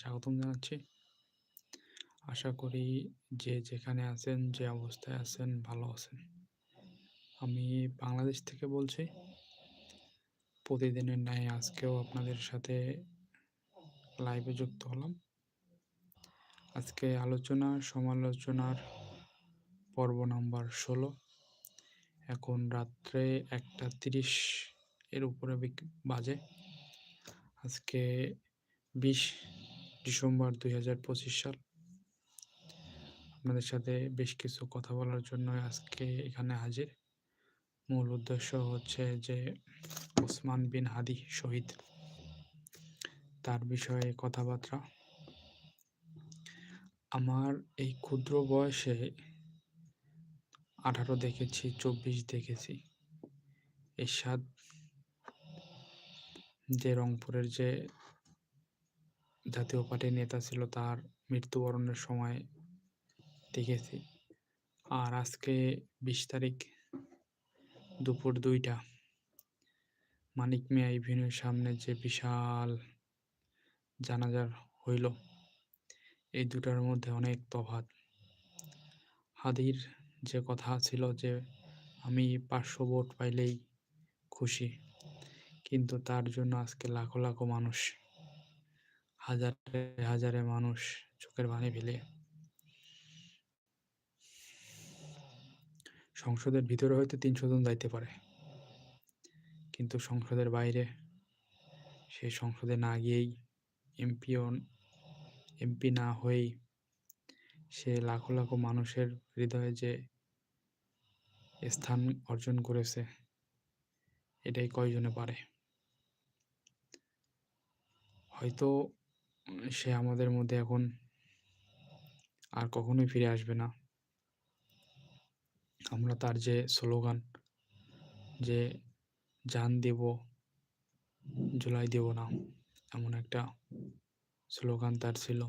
স্বাগতম জানাচ্ছি। আশা করি যে যেখানে আছেন, যে অবস্থায় আছেন ভালো আছেন। আমি বাংলাদেশ থেকে বলছি। প্রতিদিনের ন্যায় আজকেও আপনাদের সাথে লাইভে যুক্ত হলাম। আজকে আলোচনা সমালোচনার পর্ব নাম্বার ১৬। এখন রাত্রে ১টা ৩০ এর উপরে বাজে। আজকে ২০ ডিসেম্বর ২০২৫ সাল। আপনাদের সাথে বেশ কিছু কথা বলার জন্য আজকে এখানে হাজির। মূল উদ্দেশ্য হচ্ছে যে ওসমান বিন হাদি শহীদ। তার বিষয়ে কথাবার্তা। আমার এই ক্ষুদ্র বয়সে ১৮ দেখেছি, ২৪ দেখেছি। এর এরশাদ যে রংপুরের যে জাতীয় পার্টির নেতা ছিল তার মৃত্যুবরণের সময় দেখেছি। আর আজকে ২০ তারিখ দুপুর দুইটা মানিক মিয়া এভিনিউর সামনে যে বিশাল জানাজার হইল, এই দুটার মধ্যে অনেক তফাৎ। হাদির যে কথা ছিল যে আমি ৫০০ ভোট পাইলেই খুশি। কিন্তু তার জন্য আজকে লাখো, লাখো মানুষ, হাজারে, হাজারে মানুষ চোখের পানি ফেলে সংসদের ভিতরে হয়তো ৩০০ জন যাইতে পারে। কিন্তু সংসদের বাইরে সেই সংসদে না গিয়েই এমপিও এমপি না হয়েই সে লাখো, লাখো মানুষের হৃদয়ে যে স্থান অর্জন করেছে, এটাই কয়জনে পারে? হয়তো সে আমাদের মধ্যে এখন আর কখনোই ফিরে আসবে না। আমরা তার যে স্লোগান যে জান দিব, জুলাই দেব না এমন একটা স্লোগান তার ছিল।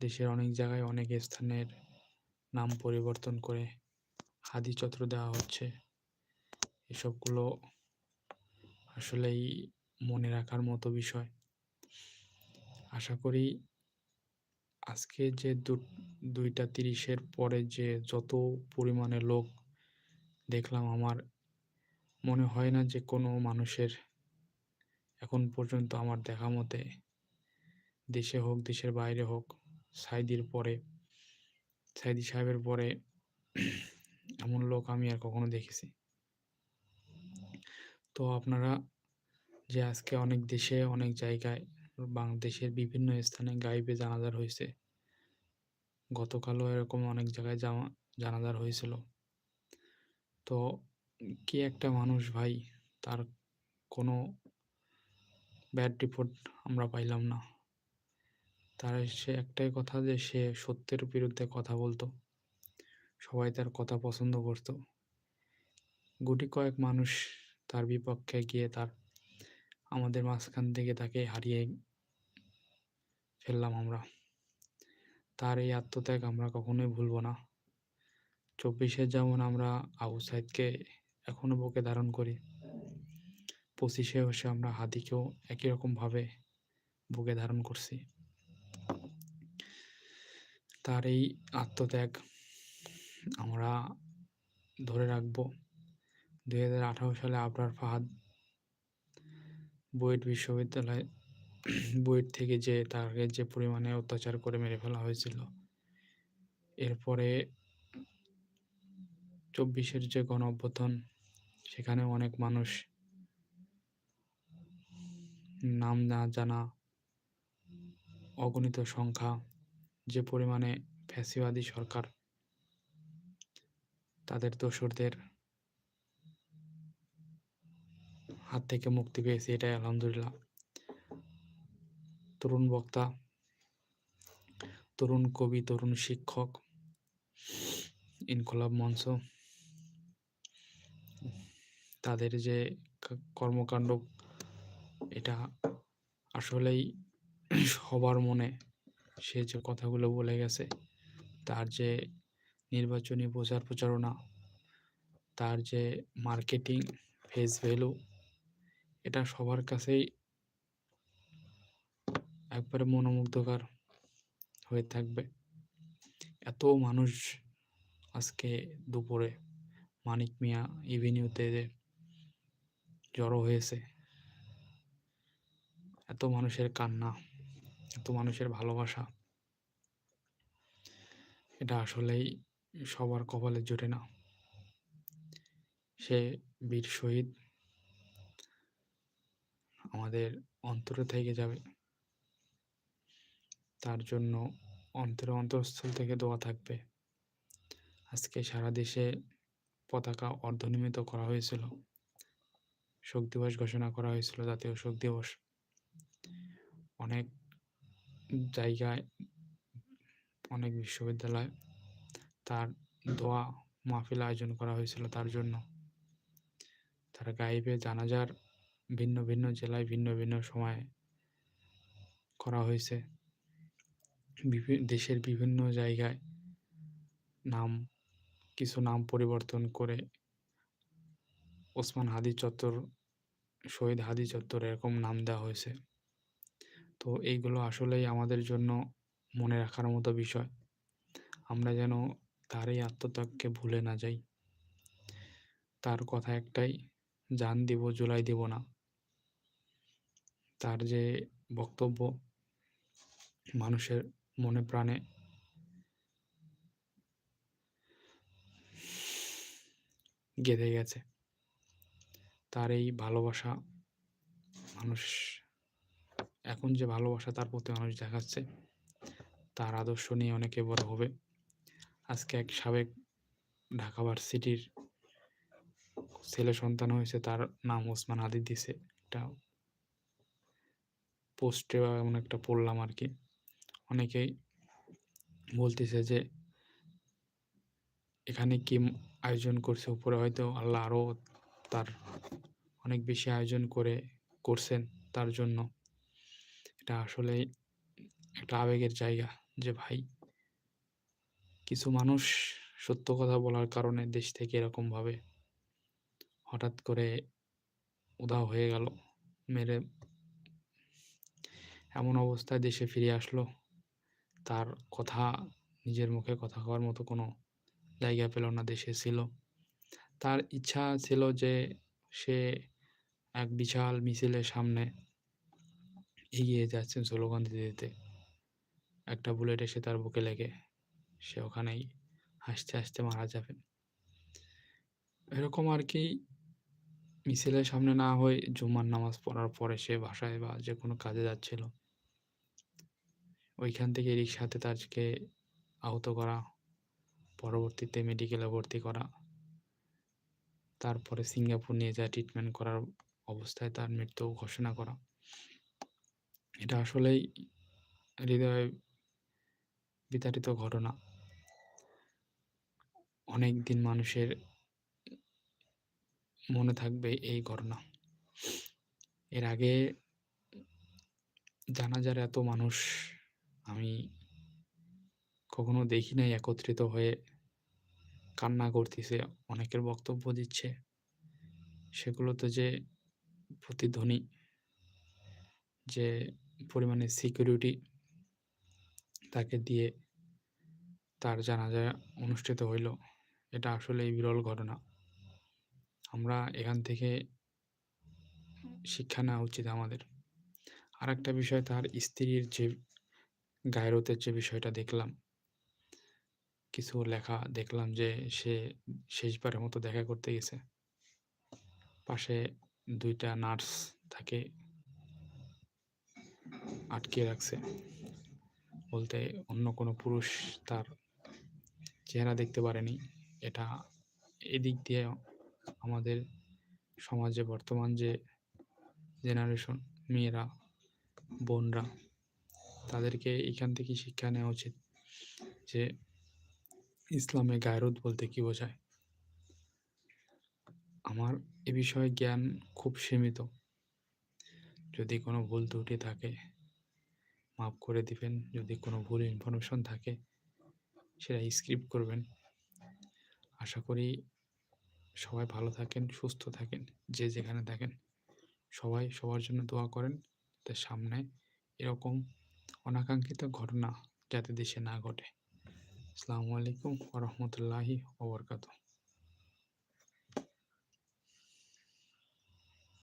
দেশের অনেক জায়গায় অনেক স্থানের নাম পরিবর্তন করে হাদি চত্র দেওয়া হচ্ছে। এসবগুলো আসলেই মনে রাখার মতো বিষয়। আশা করি আজকে যে দু ২টা ৩০ পরে যে যত পরিমাণে লোক দেখলাম আমার মনে হয় না যে কোনো মানুষের এখন পর্যন্ত আমার দেখা মতে দেশে হোক, দেশের বাইরে হোক, সাঈদীর পরে সাঈদী সাহেবের পরে এমন লোক আমি আর কখনো দেখেছি। তো আপনারা যে আজকে অনেক দেশে অনেক জায়গায় বাংলাদেশের বিভিন্ন স্থানে গাইবে জানাজার হয়েছে গতকালও এরকম অনেক জায়গায় জামা জানাজার হয়েছিল। তো কি একটা মানুষ ভাই, তার কোনো ব্যাড রিপোর্ট আমরা পাইলাম না। তার সে একটাই কথা যে সে সত্যের বিরুদ্ধে কথা বলতো। সবাই তার কথা পছন্দ করত। গুটি কয়েক মানুষ তার বিপক্ষে গিয়ে তার আমাদের মাঝখান থেকে তাকে হারিয়ে ফেললাম আমরা। তার এই আত্মত্যাগ আমরা কখনোই ভুলব না। চব্বিশে যেমন আমরা আবু সাঈদকে এখনও বুকে ধারণ করি। ২৫ এ এসে আমরা হাদিকেও একই রকমভাবে বুকে ধারণ করছি। তার এই আত্মত্যাগ আমরা ধরে রাখব। ২০১৮ সালে আবরার ফাহাদ বুয়েট বিশ্ববিদ্যালয়, বুয়েট থেকে যে তাকে যে পরিমাণে অত্যাচার করে মেরে ফেলা হয়েছিল। এরপরে ২৪ এর যে গণঅভ্যুত্থান সেখানে অনেক মানুষ নাম না জানা, অগণিত সংখ্যা, যে পরিমাণে ফ্যাসিবাদী সরকার, তাদের দোসরদের হাত থেকে মুক্তি পেয়েছি এটাই আলহামদুলিল্লাহ। তরুণ বক্তা, তরুণ কবি, তরুণ শিক্ষক, ইনকলাব মঞ্চ তাদের যে কর্মকাণ্ড এটা আসলেই সবার মনে সে যে কথাগুলো বলে গেছে, তার যে নির্বাচনী প্রচার প্রচারণা, তার যে মার্কেটিং, ফেস ভ্যালু এটা সবার কাছেই একবারে মনোমুগ্ধকর হয়ে থাকবে। এত মানুষ আজকে দুপুরে মানিক মিয়া ইভিনিউতে জড়ো হয়েছে, এত মানুষের কান্না, এত মানুষের ভালোবাসা, এটা আসলেই সবার কপালে জোটে না। সে বীর শহীদ আমাদের অন্তরে থেকে যাবে। তার জন্য অন্তর অন্তঃস্থল থেকে দোয়া থাকবে। আজকে সারা দেশে পতাকা অর্ধনিমিত করা হয়েছিল। শোক দিবস ঘোষণা করা হয়েছিল, জাতীয় শোক দিবস। অনেক জায়গায়, অনেক বিশ্ববিদ্যালয় তার দোয়া মাহফিল আয়োজন করা হয়েছিল তার জন্য। তার গাইবে জানাজার ভিন্ন ভিন্ন জেলায় ভিন্ন ভিন্ন সময়ে করা হয়েছে। দেশের বিভিন্ন জায়গায় নাম, কিছু নাম পরিবর্তন করে ওসমান হাদি চত্বর, শহীদ হাদি চত্বর এরকম নাম দেওয়া হয়েছে। তো এইগুলো আসলেই আমাদের জন্য মনে রাখার মতো বিষয়। আমরা যেন তার এই আত্মত্যাগকে ভুলে না যাই। তার কথা একটাই, জান দিব, জুলাই দিব না। তার যে বক্তব্য মানুষের মনে প্রাণে গেঁথে গেছে। তার এই ভালোবাসা মানুষ এখন যে ভালোবাসা তার প্রতি মানুষ দেখাচ্ছে, তার আদর্শ নিয়ে অনেকে বড় হবে। আজকে এক সাবেক ঢাকা ভার্সিটির ছেলে সন্তান হয়েছে, তার নাম ওসমান আদি দিছে। একটা পোস্টে বা এমন একটা পড়লাম আর কি। অনেকেই বলতেছে যে, এখানে কি আয়োজন করছে? উপরে হয়তো আল্লাহ আরও তার অনেক বেশি আয়োজন করে, করছেন তার জন্য। এটা আসলে একটা আবেগের জায়গা যে, ভাই, কিছু মানুষ সত্য কথা বলার কারণে দেশ থেকে এরকমভাবে হঠাৎ করে উধাও হয়ে গেল, মেরে এমন অবস্থায় দেশে ফিরে আসলো। তার কথা, নিজের মুখে কথা কওয়ার মতো কোনো জায়গা পেল না দেশে ছিল। তার ইচ্ছা ছিল যে সে এক বিশাল মিছিলের সামনে এগিয়ে যাচ্ছেন স্লোগান দিতে দিতে। একটা বুলেট এসে তার বুকে লেগে, সে ওখানেই হাসতে হাসতে মারা যাবেন এরকম আর কি মিছিলের সামনে না হয়ে জুমার নামাজ পড়ার পরে সে বাসায় বা যে কোনো কাজে যাচ্ছিল। ওইখান থেকে রিক্সাতে তারকে আহত করা, পরবর্তীতে মেডিকেলে ভর্তি করা। তারপরে সিঙ্গাপুর নিয়ে যা ট্রিটমেন্ট করার অবস্থায় তার মৃত্যু ঘোষণা করা। এটা আসলেই হৃদয় বিতাড়িত ঘটনা। অনেক দিন মানুষের মনে থাকবে এই ঘটনা। এর আগে জানাজার এত মানুষ আমি কখনো দেখি নাই একত্রিত হয়ে কান্না করতেছে, অনেকের বক্তব্য দিচ্ছে। সেগুলোতে যে প্রতিধ্বনি, যে পরিমাণে সিকিউরিটি তাকে দিয়ে তার জানাজা অনুষ্ঠিত হইল, এটা আসলে বিরল ঘটনা। আমরা এখান থেকে শিক্ষা নেওয়া উচিত আমাদের। আর একটা বিষয়, তার স্ত্রীর যে গায়রতের যে বিষয়টা দেখলাম, কিছু লেখা দেখলাম যে সে শেষবারের মতো দেখা করতে গেছে। পাশে দুইটা নার্স তাকে আটকে রাখছে। বলতে অন্য কোনো পুরুষ তার চেহারা দেখতে পারেনি। এটা এদিক দিয়ে আমাদের সমাজে বর্তমান যে জেনারেশন মেয়েরা, বোনরা তাদেরকে এখান থেকে শিক্ষা নেওয়া উচিত যে ইসলামে গায়রত বলতে কী বোঝায়? আমার এ বিষয়ে জ্ঞান খুব সীমিত। যদি কোনো ভুল ত্রুটি থাকে, মাফ করে দিবেন। যদি কোনো ভুল ইনফরমেশন থাকে, সেটা স্ক্রিপ্ট করবেন। আশা করি সবাই ভালো থাকেন, সুস্থ থাকেন, যে যেখানে থাকেন। সবাই সবার জন্য দোয়া করেন তার সামনে এরকম অনাকাঙ্ক্ষিত ঘটনা যাতে দেশে না ঘটে। আসসালামু আলাইকুম ওরহমতুল্লাহি ওবরকাত